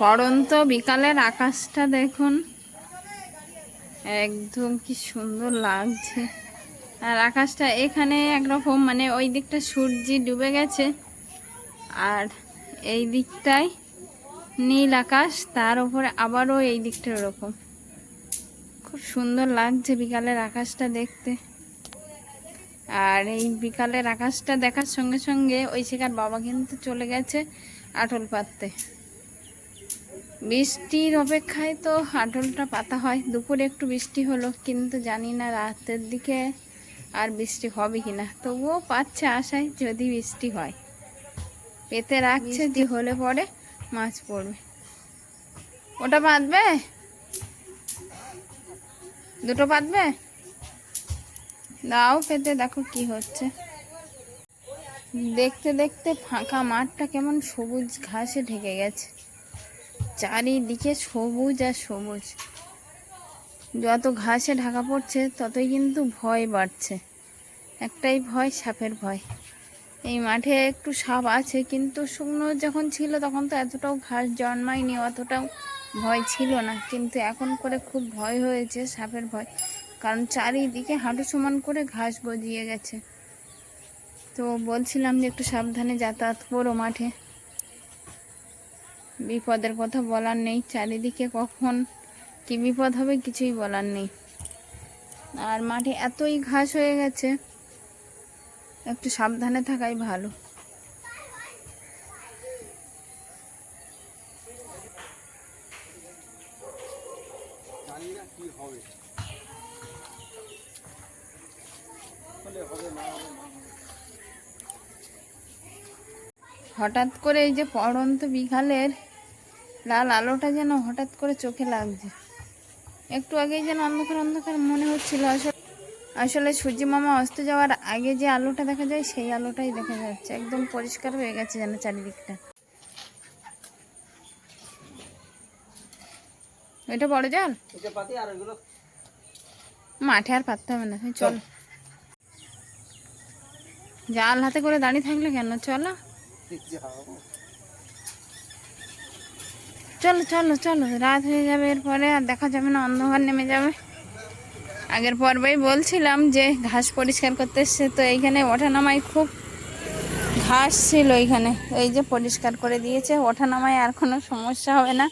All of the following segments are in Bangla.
পড়ন্ত বিকালের আকাশটা দেখুন। একদম কি সুন্দর লাগছে। আর আকাশটা এখানে একরকম মানে ওই দিকটা সূর্যি ডুবে গেছে। আর এই দিকটায় নীল আকাশ, তার উপরে আবারও এই দিকটা ওরকম খুব সুন্দর লাগছে বিকালের আকাশটা দেখতে। আর এই বিকালের আকাশটা দেখার সঙ্গে সঙ্গে ওই শেখার বাবা কিন্তু চলে গেছে আটল পাততে। বৃষ্টির অপেক্ষায় তো আটলটা পাতা হয়, দুপুরে একটু বৃষ্টি হলো, কিন্তু জানি না রাতের দিকে আর বৃষ্টি হবে কিনা? তবুও পাচ্ছে আশায় যদি বৃষ্টি হয়। পেতে রাখছে যে হলে পরে মাছ পড়বে। ওটা বাঁধবে? দুটো বাঁধবে? দাও পেতে দেখো কি হচ্ছে। দেখতে দেখতে ফাঁকা মাঠটা কেমন সবুজ ঘাসে ঢেকে গেছে। চারিদিকে সবুজ আর সবুজ। যত ঘাসে ঢাকা পড়ছে, ততই কিন্তু ভয় বাড়ছে। একটাই ভয়, সাপের ভয়। এই মাঠে একটু সাপ আছে, কিন্তু শুকনো যখন ছিল, তখন তো এতটাও ঘাস জন্মায়নি অতটাও ভয় ছিল না। কিন্তু এখন করে খুব ভয় হয়েছে, সাপের ভয়। কারণ চারিদিকে হাঁটু সমান করে ঘাস গজিয়ে গেছে। তো বলছিলাম যে একটু সাবধানে যাতায়াত করো মাঠে। বিপদের কথা বলার নেই, চারিদিকে কখন কি বিপদ হবে কিছুই বলার নেই আর মাঠে এতই ঘাস হয়ে গেছে, একটু সাবধানে থাকাই ভালো। হঠাৎ করে এই যে পড়ন্ত বিকালের লাল আলোটা যেন হঠাৎ করে চোখে লাগছে একটু আগেই যেন অন্ধকার অন্ধকার মনে হচ্ছিল। আসলে আসলে সূর্য মামা অস্ত যাওয়ার আগে যে আলোটা দেখা যায়, সেই আলোটাই দেখা যাচ্ছে। একদম পরিষ্কার হয়ে গেছে যেন চারিদিকটা। এটা বড় জল? মাঠে আর পাততে হবে না। চল। জাল হাতে করে দাঁড়িয়ে থাকলে কেন? চলো। চলো চলো চলো। রাত হয়ে যাবে এরপরে আর দেখা যাবে না, অন্ধকার নেমে যাবে। আগের পর্বেই বলছিলাম যে ঘাস পরিষ্কার করতে এসছে, তো এইখানে ওঠানামায় খুব ঘাস ছিল এইখানে। এই যে পরিষ্কার করে দিয়েছে, ওঠানামায় আর কোনো সমস্যা হবে না।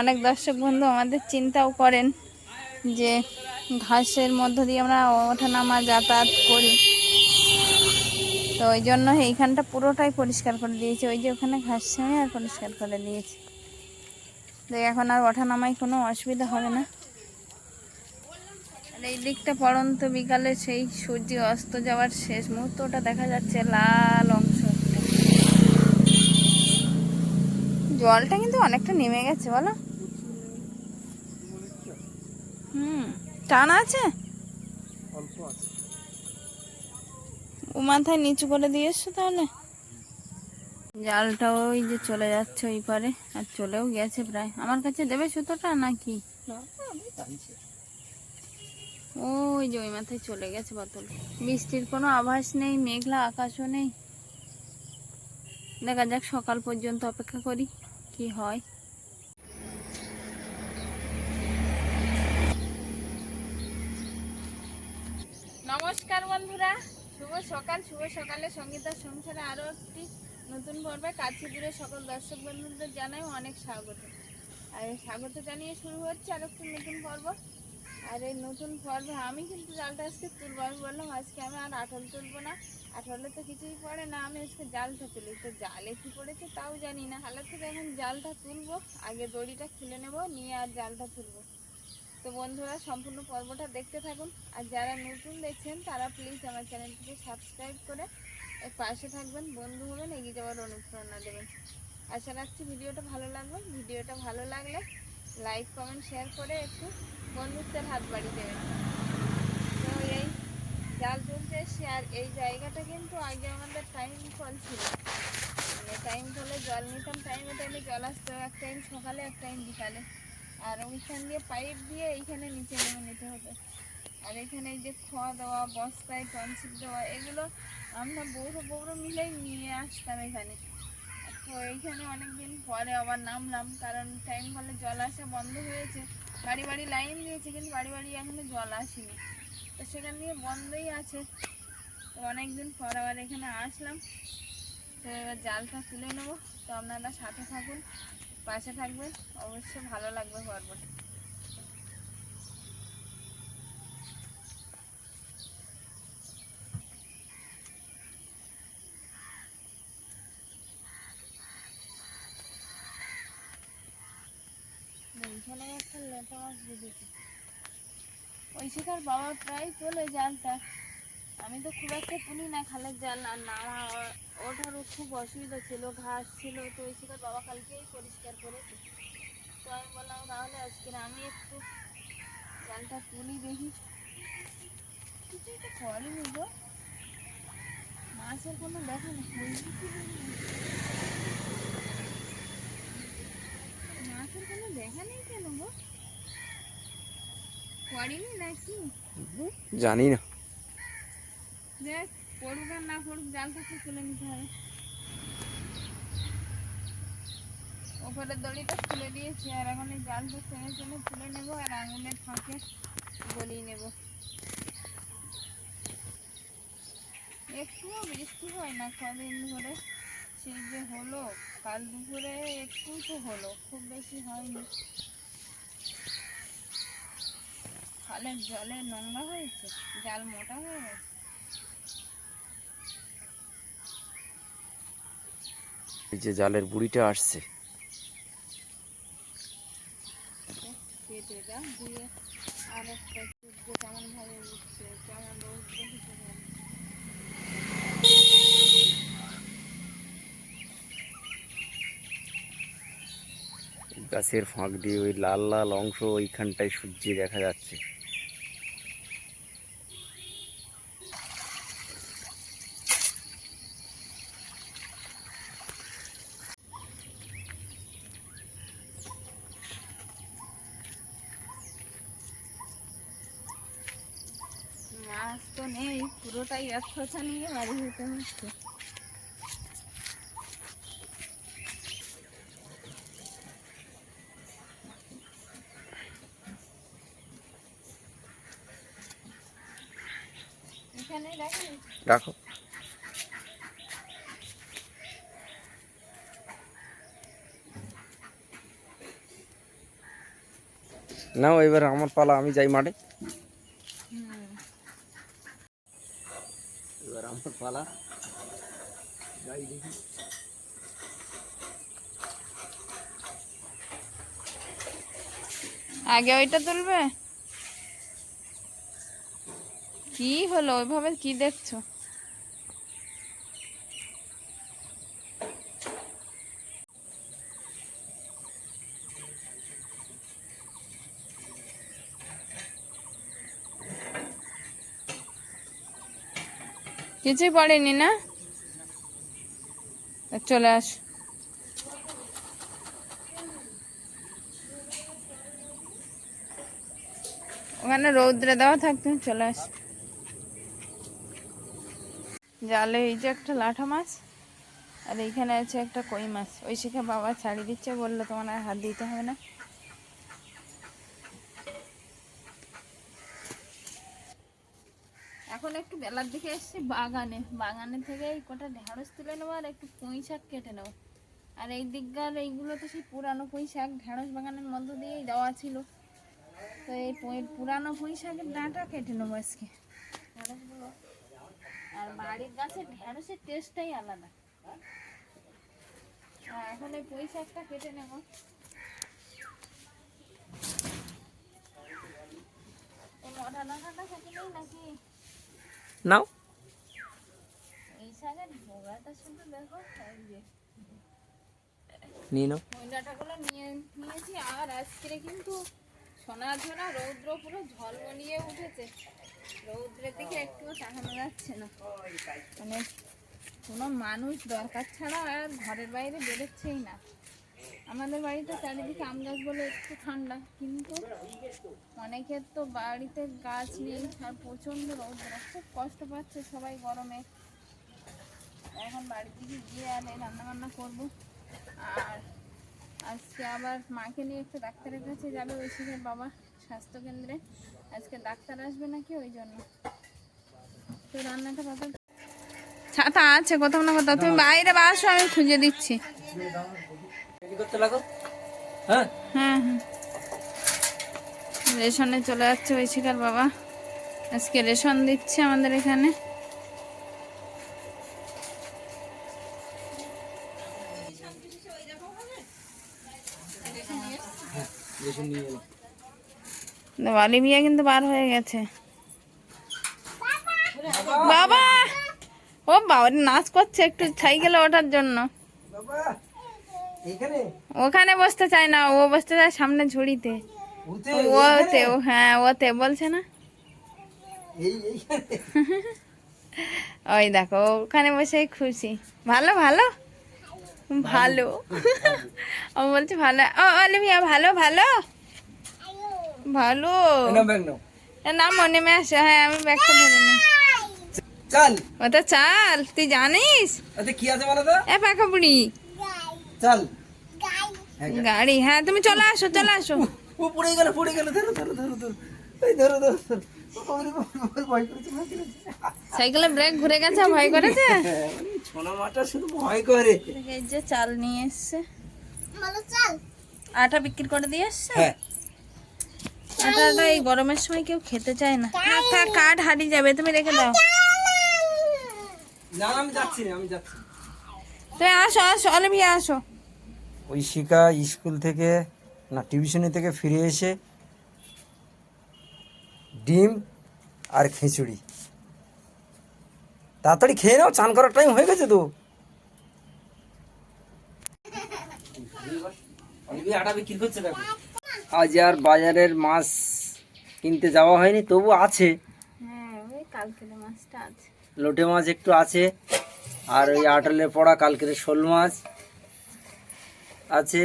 অনেক দর্শক বন্ধু আমাদের চিন্তাও করেন যে ঘাসের মধ্য দিয়ে আমরা ওঠানামা যাতায়াত করি। তো ওই জন্য এইখানটা পুরোটাই পরিষ্কার করে দিয়েছে। ওই যে ওখানে ঘাস ছেড়ে আর পরিষ্কার করে দিয়েছে। তো এখন আর ওঠানামায় কোনো অসুবিধা হবে না। আর এই দিকটা পড়ন্ত বিকালে সেই সূর্য অস্ত যাওয়ার শেষ মুহূর্তটা দেখা যাচ্ছে লাল অংশ। জলটা কিন্তু অনেকটা নেমে গেছে বলো। হুম টান আছে? অল্প ও মাথায় নিচু করে দিয়ে এসছো তাহলে? জালটা ওই যে চলে যাচ্ছে ওই পারে, আর চলেও গেছে প্রায়। আমার কাছে দেবে সুতোটা নাকি? ওই যে ওই মাথায় চলে গেছে বোতল। বৃষ্টির কোনো আভাস নেই, মেঘলা আকাশও নেই। দেখা যাক সকাল পর্যন্ত অপেক্ষা করি, কি হয়। নমস্কার বন্ধুরা। শুভ সকাল, শুভ সকালে সঙ্গীতার সংসারে আরও একটি নতুন পর্বে কাছে দূরে সকল দর্শক বন্ধুদের জানাই অনেক স্বাগত। আর স্বাগত জানিয়ে শুরু হচ্ছে আর একটি নতুন পর্ব। আর এই নতুন পর্বে আমি কিন্তু জালটা আজকে তুলবো, আমি বললাম আজকে আমি আর আঠল তুলবো না। আঠলে তো কিছুই পড়ে না, আমি আজকে জালটা তুলি। তো জালে কি পড়েছে তাও জানি না। হালে থেকে এখন জালটা তুলবো, আগে দড়িটা খুলে নেব, নিয়ে আর জালটা তুলবো। তো বন্ধুরা, সম্পূর্ণ পর্বটা দেখতে থাকুন। আর যারা নতুন দেখছেন, তারা প্লিজ আমার চ্যানেলটিকে সাবস্ক্রাইব করে এর পাশে থাকবেন, বন্ধু হবেন, এগিয়ে যাওয়ার অনুপ্রেরণা দেবেন। আশা রাখছি ভিডিওটা ভালো লাগবে। ভিডিওটা ভালো লাগলে লাইক কমেন্ট শেয়ার করে একটু বন্ধুত্বের হাত বাড়িয়ে দেবেন। তো এই জাল তুলতে এসছি, আর এই জায়গাটা কিন্তু আগে আমাদের টাইম কল ছিল। মানে টাইম কলে জল নিতাম টাইমে টাইমে জল আসতো, এক টাইম সকালে, এক টাইম বিকালে। আর ওইখান দিয়ে পাইপ দিয়ে এইখানে নিচে নেমে নিতে হতো আর এখানে এই যে খোয়া দেওয়া, বস্তায় টনসিপ দেওয়া, এগুলো আমরা বৌরো বৌরো মিলেই নিয়ে আসতাম এখানে। তো এইখানে অনেকদিন পরে আবার নামলাম, কারণ টাইম হলে জল আসা বন্ধ হয়েছে। বাড়ি বাড়ি লাইন দিয়েছে, কিন্তু বাড়ি বাড়ি এখনও জল আসেনি। তো সেখান দিয়ে বন্ধই আছে। তো অনেকদিন পর আবার এখানে আসলাম। তো এবার জালটা তুলে নেব। তো আপনারা সাথে থাকুন। পাশে থাকবে, অবশ্যই ভালো লাগবে পর্বটা একটা লেটা মাছ ওই শিকার বাবা প্রায় চলে যান জালটা আমি তো খুব একটা তুলি না খালের জাল আর নামা ওঠারও খুব অসুবিধা ছিল, ঘাস ছিল, তো ওই শিকার বাবা কালকেই পরিষ্কার করেছে। তো আমি বললাম, তাহলে আজকে আমি একটু জালটা তুলি দেখি। কিছুই তো করেনি গো। মাছের কোনো দেখা নেই। মাছের কোনো দেখা নেই কেন গো? করেনি নাকি? জানি না। পড়ুক আর না পড়ুক তুলে নিতে হবে। দড়িটা খুলে দিয়েছি, আর এখন এই জালটা তুলে নেব, আর আঙুলের ফাঁকে গলিয়ে নেব। একটুও বৃষ্টি হয় না, কদিন ধরে। সেই যে হলো, কাল দুপুরে একটু তো হলো, খুব বেশি হয়নি। খালের জলে নোংরা হয়েছে, জাল মোটা হয়ে গেছে। এই যে জালের বুড়িটা আসছে। গাছের ফাঁক দিয়ে ওই লাল লাল অংশ ওইখানটায় সূর্যে দেখা যাচ্ছে মাছ তো নেই, পুরোটাই এক খোঁচা নিয়ে বাড়ি যেতে হচ্ছে। রাখো। নাও, এবার আমার পালা, আমি যাই মাঠে হুম এবার আমার যাই দেখি আগে ওইটা তুলবে? কি হলো? ওইভাবে কি দেখছ? কিছুই পড়েনি না? চলে আস। ওখানে রৌদ্রে দেওয়া থাকতে চলে আস। জালে এই যে একটা লাঠা মাছ, আর এইখানে আছে একটা কই মাছ। ওই শিখে বাবা ছাড়িয়ে দিচ্ছে, বলল তোমার হাত দিতে হবে না। এখন একটু বেলার দিকে এসেছি বাগানে। বাগানে থেকে এই কটা ঢেঁড়স তুলে নেব আর একটু পুঁই শাক কেটে নেব। আর এই দিককার এইগুলো তো সেই পুরানো পুঁই শাক, ঢেঁড়স বাগানের মধ্য দিয়েই দেওয়া ছিল। তো এই পুরানো পুঁই শাকের ডাঁটা কেটে নেব আজকে। আর বাড়ির গাছের ঢেঁড়সের টেস্টটাই আলাদা। এখন এই পুঁই শাকটা কেটে নেব। কেটে নেই নাকি? নাও। নিয়ে নিয়েছি, আর কিন্তু রৌদ্র পুরো ঝলমলিয়ে উঠেছে। রৌদ্রের দিকে যাচ্ছে না। মানে কোনো মানুষ দরকার ছাড়া আর ঘরের বাইরে বেরোচ্ছেই না। আমাদের বাড়িতে চারিদিকে আম গাছ বলে একটু ঠান্ডা, কিন্তু অনেকের তো বাড়িতে গাছ নেই আর প্রচণ্ড রৌদ্র খুব কষ্ট পাচ্ছে সবাই গরমে। এখন বাড়ির দিকে গিয়ে আর এই রান্নাবান্না করব। আর আজকে আবার মাকে নিয়ে একটু ডাক্তারের কাছে যাবে, ওই ঐশীদের বাবা স্বাস্থ্যকেন্দ্রে। আজকে ডাক্তার আসবে নাকি ওই জন্য। তো রান্নাটা কত ছাতা আছে, কোথাও না কোথাও। তুমি বাইরে বাসো আমি খুঁজে দিচ্ছি। করতে লাগো? হ্যাঁ? হ্যাঁ হ্যাঁ। রেশনে চলে যাচ্ছে ঐশিকার বাবা। আজকে রেশন দিচ্ছে আমাদের এখানে। বালি মিয়া কিন্তু বার হয়ে গেছে। বাবা! ও বাবা নাচ করছে একটু সাইকেলে ওঠার জন্য। বাবা! ওখানে বসতে চায় না ও বসতে চায় সামনে ঝুড়িতে। ওতে ও হ্যাঁ ওতে বলছে না। ওই দেখো ওখানে বসে খুশি। ভালো ভালো? ভালো। ও বলছে ভালো। ও অলিভিয়া ভালো ভালো? ভালো। না মনে মে আসে। হ্যাঁ আমি ব্যাগটা ধরে নি চাল। ওটা চাল তুই জানিস? আচ্ছা কি আছে বলো তো? এ পাকা বুড়ি। চাল। গাড়ি। হ্যাঁ তুমি চলে আসো চলে আসো। ও পড়ে গেল পড়ে গেল ধরো ধরো ধরো ধরো। এই ধরো ধরো সাইকেলে ব্রেক ঘুরে গেছে ভয় করেছে? ছোনা মাটা শুধু ভয় করে। এই যে চাল নিয়ে এসছে। আটা বিক্রি করে দিয়ে এসছে? হ্যাঁ। আটাটা এই গরমের সময় কেউ খেতে চায় না। থাক কাঠ হারিয়ে যাবে তুমি রেখে দাও। না আমি যাচ্ছি আমি যাচ্ছি তুমি আসো আসো অলিভিয়া আসো। ঐশিকা স্কুল থেকে না টিউশনি থেকে ফিরে এসে ডিম আর খিচুড়ি। তাড়াতাড়ি খেয়ে নাও চান করার টাইম হয়ে গেছে তো। আজ আর বাজারের মাছ কিনতে যাওয়া হয়নি তবু আছে। হ্যাঁ ওই কালকের মাছটা আছে। লোটে মাছ একটু আছে আর ওই আটলের পড়া কালকের শোল মাছ। আছে।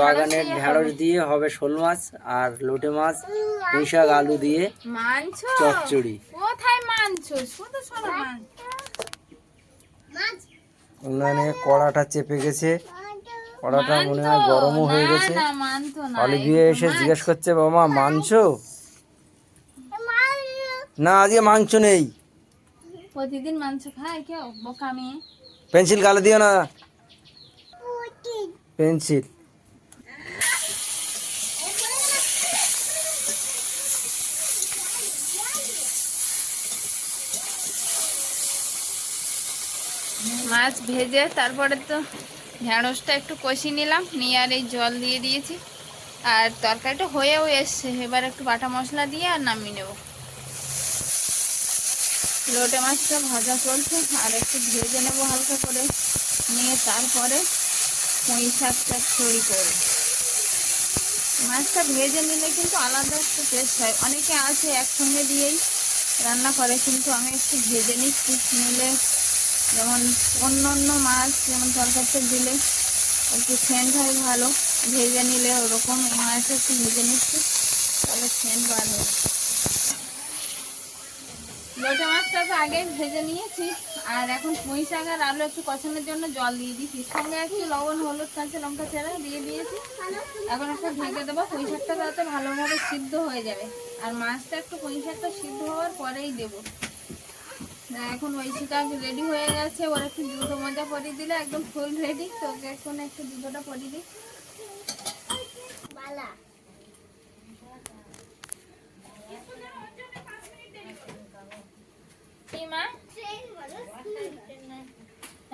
বাগানের ঢেঁড়স দিয়ে হবে শোল মাছ আর লোটে মাছ পুঁই শাক আলু দিয়ে চচ্চড়ি। উনানে কড়াটা চেপে গেছে। কড়াটা মনে হয় গরমও হয়ে গেছে। অলিভিয়া এসে জিজ্ঞেস করছে বাবা মাংস না আজকে মাংস নেই। প্রতিদিন মাংস খায় কেউ? বোকা মেয়ে। পেন্সিল গালে দিও না। পেন্সিল। মাছ ভেজে তারপরে তো ঢেঁড়সটা একটু কষি নিলাম, নিয়ে আর এই জল দিয়ে দিয়েছি। আর তরকারিটা হয়েও এসছে, এবার একটু বাটা মশলা দিয়ে আর নামিয়ে নেব। লোটে মাছটা ভাজা চলছে, আর একটু ভেজে নেব হালকা করে, নিয়ে তারপরে পুঁই শাকটা করে। মাছটা ভেজে নিলে কিন্তু আলাদা একটু টেস্ট হয়। অনেকে আছে একসঙ্গে দিয়েই রান্না করে, কিন্তু আমি একটু ভেজে নিচ্ছি। নিলে যেমন অন্য অন্য মাছ যেমন তরকারিতে দিলে একটু সেন্ট হয় ভালো। ভেজে নিলে ওরকম মাছটা একটু ভেজে নিচ্ছি, তাহলে সেন্ট বার হয় লোটে মাছটা তো আগেই ভেজে নিয়েছি। আর এখন পুঁই শাক আর আলু একটু কষানোর জন্য জল দিয়ে দিয়েছি। সঙ্গে একটু লবণ, হলুদ, কাঁচা লঙ্কা, চেরা দিয়ে দিয়েছি। এখন একটা ঢেকে দেবো। পুঁই শাকটা তাতে ভালোভাবে সিদ্ধ হয়ে যাবে। আর মাছটা একটু পুঁই শাকটা সিদ্ধ হওয়ার পরেই দেবো। এখন ঐশিকা রেডি হয়ে গেছে। ওর একটু জুতো মজা পরিয়ে দিলে একদম ফুল রেডি তোকে এখন একটু জুতোটা পরিয়ে দিই। কি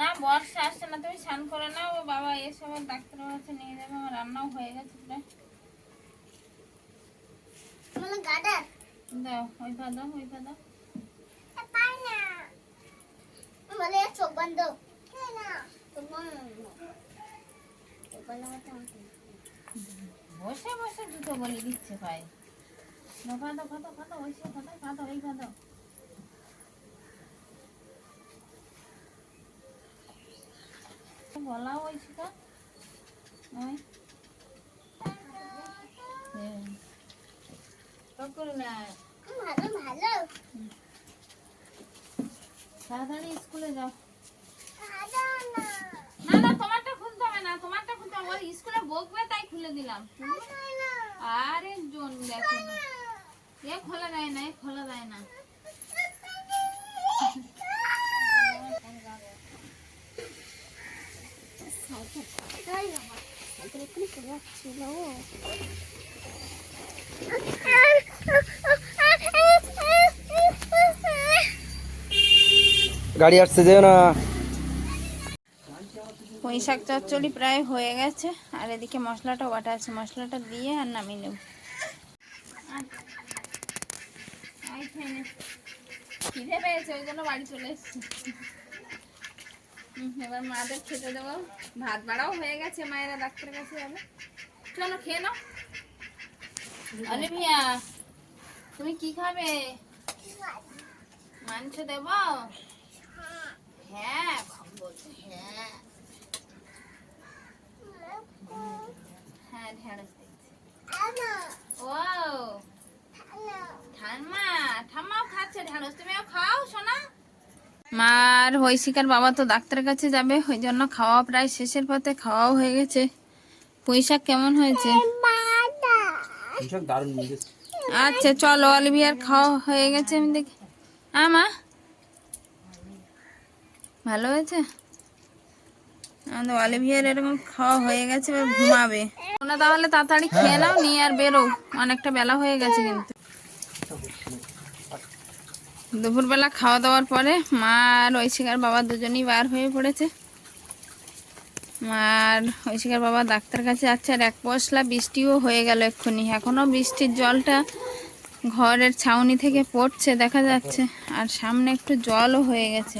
না, বর্ষা আসছে না, তুমি স্নান করে ও বাবা কাছে নিয়ে যাবে, আমার রান্নাও হয়ে গেছে প্রায়। ওই ওই বসে বসে জুতো বলে দিচ্ছে পায়ে খাতো খাতো খাতো ওই সে খাতো এই খাতো ওই শিকা হ্যাঁ। নেয় ভালো ভালো তাড়াতাড়ি স্কুলে যাও। না না, তোমারটা খুলতে হবে না, তোমারটা খুলতে হবে। স্কুলে বকবে, তাই খুলে দিলাম। আরে জন দেখো এ খোলা যায় না, এ খোলা যায় না। গাড়ি আসছে, যেও না। পুঁই শাক প্রায় হয়ে গেছে, আর এদিকে মশলাটা বাটা আছে, মশলাটা দিয়ে আর নামিয়ে নেব। এবার খেতে দেবো। ভাত বাড়াও হয়ে গেছে, মায়েরা ডাক্তারের কাছে চলো খেয়ে নাও। তুমি কি খাবে? মাংস দেব? হ্যাঁ হ্যাঁ। হ্যাঁ ঢেঁড়স দেখছি ও ঠাম্মা ঠাম্মাও খাচ্ছে ঢেঁড়স। তুমিও খাও সোনা। মার হৈশিকার বাবা তো ডাক্তারের কাছে যাবে ওই জন্য খাওয়া প্রায় শেষের পথে খাওয়াও হয়ে গেছে। শাক কেমন হয়েছে? আচ্ছা চলো অলিভিয়ার খাওয়া হয়ে গেছে আমি দেখি। আমা ভালো হয়েছে? আমাদের অলিভিয়ার এরকম খাওয়া হয়ে গেছে এবার ঘুমাবে। তোমরা তাহলে তাড়াতাড়ি খেয়ে নাও নিয়ে আর বেরো। অনেকটা বেলা হয়ে গেছে কিন্তু। দুপুরবেলা খাওয়া দাওয়ার পরে মা আর ঐশিকার বাবা দুজনেই বার হয়ে পড়েছে। আর ঐশিকার বাবা ডাক্তার কাছে যাচ্ছে আর এক পশলা বৃষ্টিও হয়ে গেল এক্ষুনি। এখনও বৃষ্টির জলটা ঘরের ছাউনি থেকে পড়ছে দেখা যাচ্ছে। আর সামনে একটু জলও হয়ে গেছে।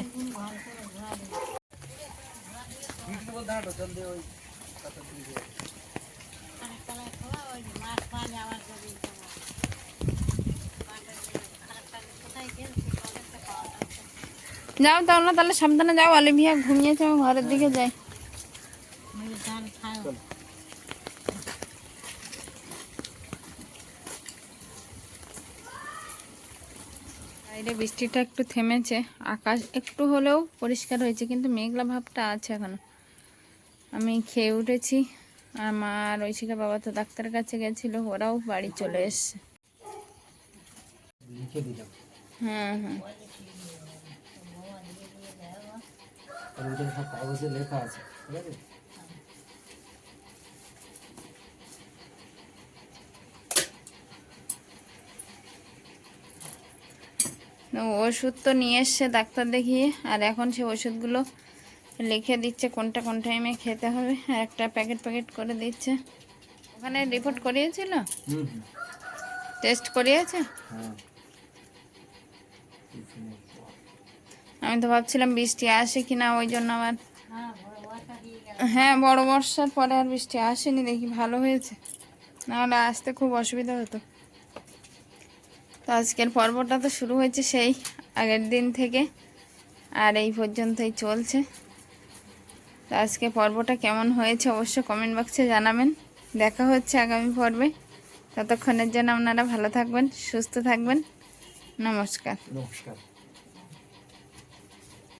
যাও তাহলে তাহলে সাবধানে যাও অলিভিয়া ঘুমিয়েছে আমি ঘরের দিকে যাই। বাইরে বৃষ্টিটা একটু থেমেছে আকাশ একটু হলেও পরিষ্কার হয়েছে কিন্তু মেঘলা ভাবটা আছে এখনও। আমি খেয়ে উঠেছি। আর মা আমার ঐশিকা বাবা তো ডাক্তারের কাছে গেছিল ওরাও বাড়ি চলে এসছে। হ্যাঁ হ্যাঁ। আর ওইটা সব কাগজে লেখা আছে ঠিক আছে? ওষুধ তো নিয়ে এসছে ডাক্তার দেখিয়ে আর এখন সে ওষুধগুলো লিখে দিচ্ছে কোনটা কোন টাইমে খেতে হবে আর একটা প্যাকেট প্যাকেট করে দিচ্ছে। ওখানে রিপোর্ট করিয়েছিল? টেস্ট করিয়েছে? হ্যাঁ। আমি তো ভাবছিলাম বৃষ্টি আসে কি না ওই জন্য আমার হ্যাঁ বড় বর্ষার পরে আর বৃষ্টি আসেনি দেখি ভালো হয়েছে। নাহলে আসতে খুব অসুবিধা হতো। তো আজকের পর্বটা তো শুরু হয়েছে সেই আগের দিন থেকে আর এই পর্যন্তই চলছে। তো আজকে পর্বটা কেমন হয়েছে অবশ্য কমেন্ট বক্সে জানাবেন। দেখা হচ্ছে আগামী পর্বে। ততক্ষণের জন্য আপনারা ভালো থাকবেন, সুস্থ থাকবেন। নমস্কার। নমস্কার।